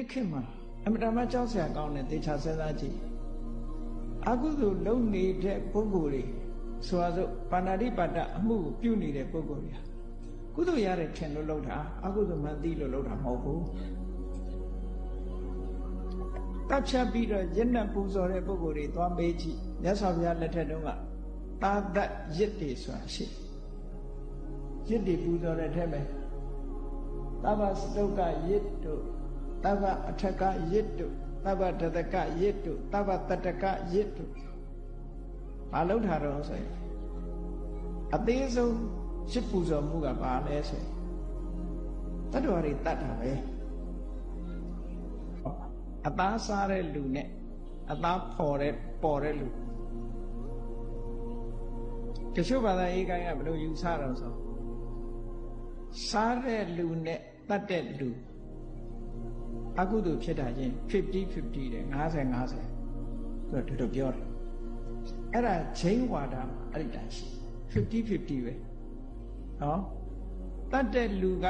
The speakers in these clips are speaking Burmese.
နေ့ခေတ်မှာအမတမကြောက်စရာကောင်းတဲ့တေချာစဉ်းစားကြည့်အကုသိုလ်လုံနေတဲ့ပုဂ္ဂိုလ်တွေဆိုရစို့ပါဏာတိပါဒအမှုကိုပြုနေတဲ့ပုဂ္ဂိုလ်တွေကုသိုလ်ရတယ်ထင်လို့လုပ်တာအကုသိုလ်မှန်သိလို့လုပ်တာမဟုတ်ဘူးတပ်ဖြတ်ပြီးတော့ရင့်နှက်ပူဇော်တဲ့ပုဂ္ဂိုလ်တွေသွားမေးကြည့်မြတ်စွာဘုရားလက်ထက်တုန်းကသာသတ်ရစ်တွေဆိုတာရှိရစ်တွေပူဇော်တဲ့ထဲမှာသဗ္ဗစတုကရစ်တို့ သဗ္ဗအထကရစ်တို့သဗ္ဗတတကရစ်တို့သဗ္ဗတတကရစ်တို့ဘာလို့ထားတော့ဆိုရင်အသေးဆုံးရှစ်ပူဇော်မှုကဘာလဲဆိုရင်တတ္တဝါတွေတတ်တာပဲအသားစားတဲ့လူနဲ့အသားဖော်တဲ့ပေါ်တဲ့လူတချို့ဘာသာရေးကိုင်းကဘယ်လိုယူဆတော့ဆိုစားတဲ့လူနဲ့တတ်တဲ့လူ အကုသိုလ်ဖြစ်တာချင်း50 50တဲ့50 50ဆိုတော့ဒီလိုပြောတယ်အဲ့ဒါချိန်ဝါဒမှာအဲ့ဒီတန်ရှိ50 50ပဲနော်တတ်တဲ့လူက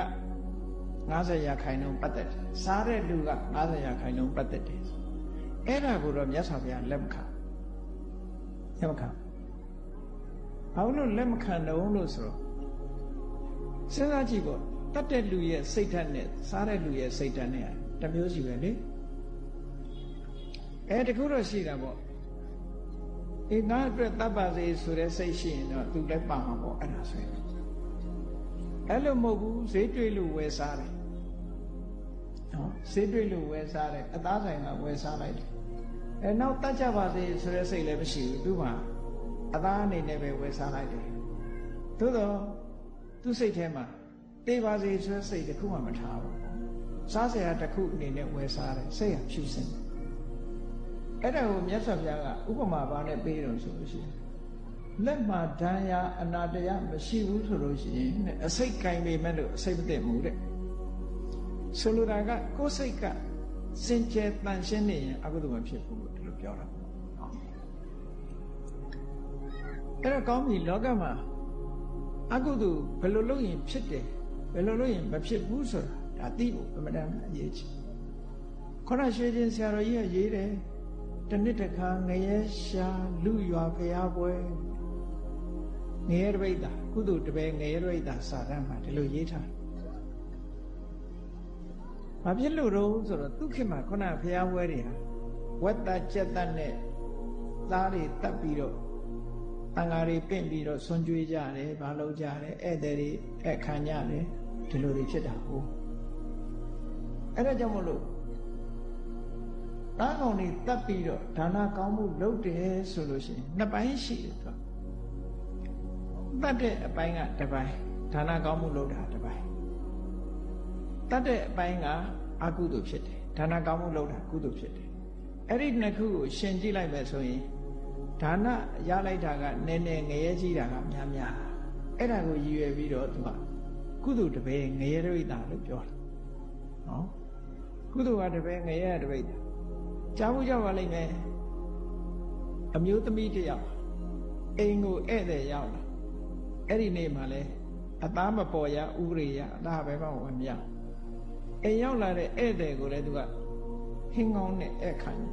90ရာခိုင်နှုန်းပတ်သက်တယ်စားတဲ့လူက90ရာခိုင်နှုန်းပတ်သက်တယ်အဲ့ဒါကိုတော့မြတ်စွာဘုရားလက်မခံလက်မခံဘာလို့လက်မခံတော့လို့ဆိုတော့စဉ်းစားကြည့်ပေါ့တတ်တဲ့လူရဲ့စိတ်ဓာတ်နဲ့စားတဲ့လူရဲ့စိတ်ဓာတ်နဲ့ တမျိုးစီပဲလေအဲတခုတော့ရှိတာပေါ့အေးငါအတွက်တတ်ပါစေဆိုတဲ့စိတ်ရှိရင်တော့သူလည်းပါမှာပေါ့အဲ့ဒါဆိုရင်အဲ့လိုမဟုတ်ဘူးဈေးတွေ့လို့ဝယ်စားတယ်နော်ဈေးတွေ့လို့ဝယ်စားတယ်အသားဆိုင်ကဝယ်စားလိုက်တယ်အဲနောက်တတ်ကြပါစေဆိုတဲ့စိတ်လည်းမရှိဘူးသူ့မှာအသားအနေနဲ့ပဲဝယ်စားလိုက်တယ်သို့တော့သူ့စိတ်ထဲမှာတေးပါစေဆိုတဲ့စိတ်တခုမှမထားဘူး စားစရာတစ်ခုအနေနဲ့ဝယ်စားတယ်စိတ်ဟာဖြူစင်တယ်အဲ့ဒါကိုမြတ်စွာဘုရားကဥပမာပါနဲ့ပေးတယ်ဆိုလို့ရှိရင်လက်မှာဒဏ်ရာအနာတရားမရှိဘူးဆိုလို့ရှိရင်အစိတ်ကင်ပေမဲ့လို့အစိတ်မသိဘူးတဲ့ဆိုလိုတာကကိုယ်စိတ်ကစင်ကြယ်တန်ရှင်းနေရင်အကုသိုလ်မဖြစ်ဘူးလို့ဒီလိုပြောတာအဲ့တော့ကောင်းပြီလောကမှာအကုသိုလ်ဘယ်လိုလုပ်ရင်ဖြစ်တယ်ဘယ်လိုလုပ်ရင်မဖြစ်ဘူးဆိုတာ ဒါသိဖို့အမှန်တမ်းအရေးကြီးခေါရရွှေချင်းဆရာတော်ကြီးကရေးတယ်တနစ်တခါငရဲရှာလူရွာဖျားပွဲငရဲတပိတ်တာကုသိုလ်တပည့်ငရဲတပိတ်တာစာတမ်းမှာဒီလိုရေးထားဘာဖြစ်လို့တော့ဆိုတော့သူခေတ်မှာခုနဖျားပွဲတွေဟာဝက်တာကြက်တက်နဲ့သားတွေတတ်ပြီးတော့တန်ဃာတွေပင့်ပြီးတော့ဆွန်ကြွေးကြတယ်ဘာလုပ်ကြတယ်ဧည့်သည်တွေအခမ်းကြတယ်ဒီလိုတွေဖြစ်တာဟုတ် အဲ့ဒါကြောင့်မလို့တားကောင်တွေတတ်ပြီးတော့ဒါနကောင်းမှုလုပ်တယ်ဆိုလို့ရှိရင်နှစ်ပိုင်းရှိတယ်သူတတ်တဲ့အပိုင်းကတစ်ပိုင်းဒါနကောင်းမှုလုပ်တာတစ်ပိုင်းတတ်တဲ့အပိုင်းကအကုသိုလ်ဖြစ်တယ်ဒါနကောင်းမှုလုပ်တာကုသိုလ်ဖြစ်တယ်အဲ့ဒီနှစ်ခုကိုရှင်ကြည့်လိုက်မယ်ဆိုရင်ဒါနရလိုက်တာကနည်းနည်းငရဲကြီးတာကများများအဲ့ဒါကိုရည်ရွယ်ပြီးတော့သူကကုသိုလ်တပည့်ငရဲရိတ်တာလို့ပြောတာ နော်ကုသိုလ်ကတပည့်ငရဲတပည့်ကြားမှုကြပါလိမ့်မယ်အမျိုးသမီးတယောက်အိမ်ကိုဧည့်သည်ရောက်လာအဲ့ဒီနေ့မှလဲအသားမပေါ်ရဥပရိယအသားပဲမဝင်မြအိမ်ရောက်လာတဲ့ဧည့်သည်ကိုလည်းသူကဟင်းကောင်းနဲ့ဧည့်ခံတယ်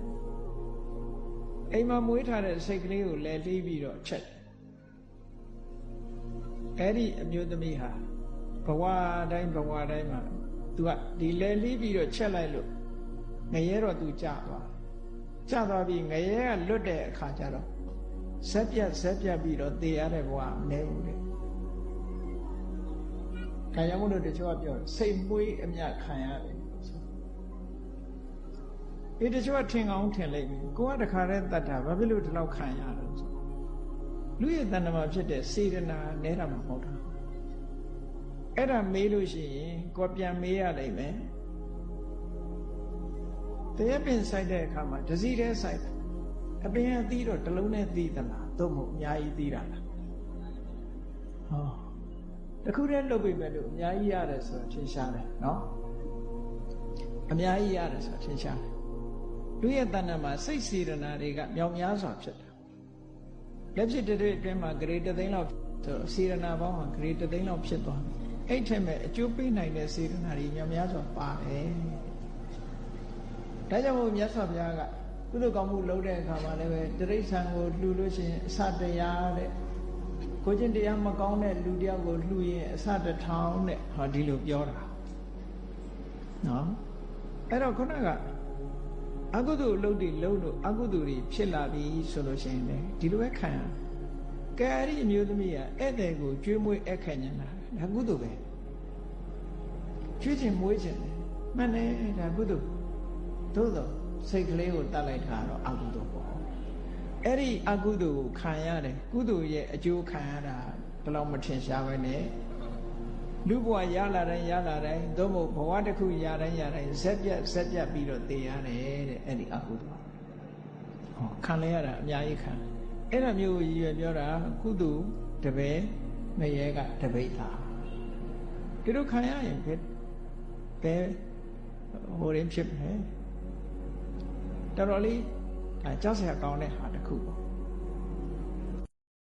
အိမ်မှာမွေးထားတဲ့စိတ်ကလေးကိုလဲလှီးပြီးတော့ချက်အဲ့ဒီအမျိုးသမီးဟာဘဝတိုင်းဘဝတိုင်းမှာ तू ကဒီလဲလှီးပြီးတော့ချက်လိုက်လို့ငရဲတော့ तू ကြာသွားကြာသွားပြီးငရဲကလွတ်တဲ့အခါကျတော့ဇက်ပြက်ဇက်ပြက်ပြီးတော့သေရတဲ့ဘဝမနေဘူးလေ။ခံရမှုတို့တချို့ကပြောစိတ်မွေးအမြခံရတယ်ဆို။ဒီတချို့ကထင်ကောင်းထင်လိုက်ပြီ။ကိုကတခါတည်းတတ်တာဘာဖြစ်လို့ဒီလောက်ခံရတော့ဆို။လူရဲ့တဏ္ဍမှာဖြစ်တဲ့စေတနာနဲတာမှမဟုတ်တာ။ အဲ့ဒါမေးလို့ရှိရင်ကိုပြန်မေးရလိမ့်မယ်။တရက်ပင်ဆိုင်တဲ့အခါမှာဒစီတဲ့ဆိုင်တယ်အပင်အသီးတော့တလုံးနဲ့သီးသလားသို့မဟုတ်အများကြီးသီးတာလားဟောတခုတည်းလုပ်ပြီးမဲ့လို့အများကြီးရတယ်ဆိုတာထင်ရှားတယ်နော်အများကြီးရတယ်ဆိုတာထင်ရှားတယ်လူရဲ့တဏ္ဍာမှာစိတ်စေရနာတွေကမြောင်များစွာဖြစ်တယ်လက်ဖြစ်တဲ့အတွင်းမှာဂရေတသိန်းလောက်ဆိုစေရနာပေါင်းဟာဂရေတသိန်းလောက်ဖြစ်သွားတယ် အဲ့ထက်မဲ့အကျိုးပေးနိုင်တဲ့စေရနာတွေမြောင်များစွာပါတယ်ဒါကြောင့်မို့မြတ်စွာဘုရားကကုသိုလ်ကောင်းမှုလုပ်တဲ့အခါမှာလည်းပဲတိရိစ္ဆာန်ကိုလှူလို့ရှိရင်အစတရားတဲ့ကိုချင်းတရားမကောင်းတဲ့လူတယောက်ကိုလှူရင်အစတစ်ထောင်တဲ့ဟောဒီလိုပြောတာနော်အဲ့တော့ခုနကအကုသိုလ်လုပ်တွေလုပ်လို့အကုသိုလ်တွေဖြစ်လာပြီဆိုလို့ရှိရင်လေဒီလိုပဲခံရကဲအဲ့ဒီအမျိုးသမီးကဧည့်သည်ကိုကျွေးမွေးအခက်ညနာ ဒါကုသိုလ်ပဲကျွေးခြင်းမွေးခြင်းမှန်တယ်ဒါကုသိုလ်သို့တော့စိတ်ကလေးကိုတတ်လိုက်တာတော့အကုသိုလ်ပေါ့အဲ့ဒီအကုသိုလ်ကိုခံရတယ်ကုသိုလ်ရဲ့အကျိုးခံရတာဘယ်တော့မထင်ရှားပဲနဲ့လူဘဝရလာတိုင်းရလာတိုင်းသို့မဟုတ်ဘဝတစ်ခုရတိုင်းရတိုင်းဇက်ပြက်ဇက်ပြက်ပြီးတော့သိရတယ်တဲ့အဲ့ဒီအကုသိုလ်ဟောခံလဲရတာအများကြီးခံအဲ့ဒါမျိုးရည်ရွယ်ပြောတာကုသိုလ်တပည့် မရဲကတပိတ်သားဒီလိုခံရရင်ဘယ်ဘယ်ဟိုရင်းဖြစ်မယ်တော်တော်လေးဒါကြောက်စရာကောင်းတဲ့ဟာတစ်ခုပေါ့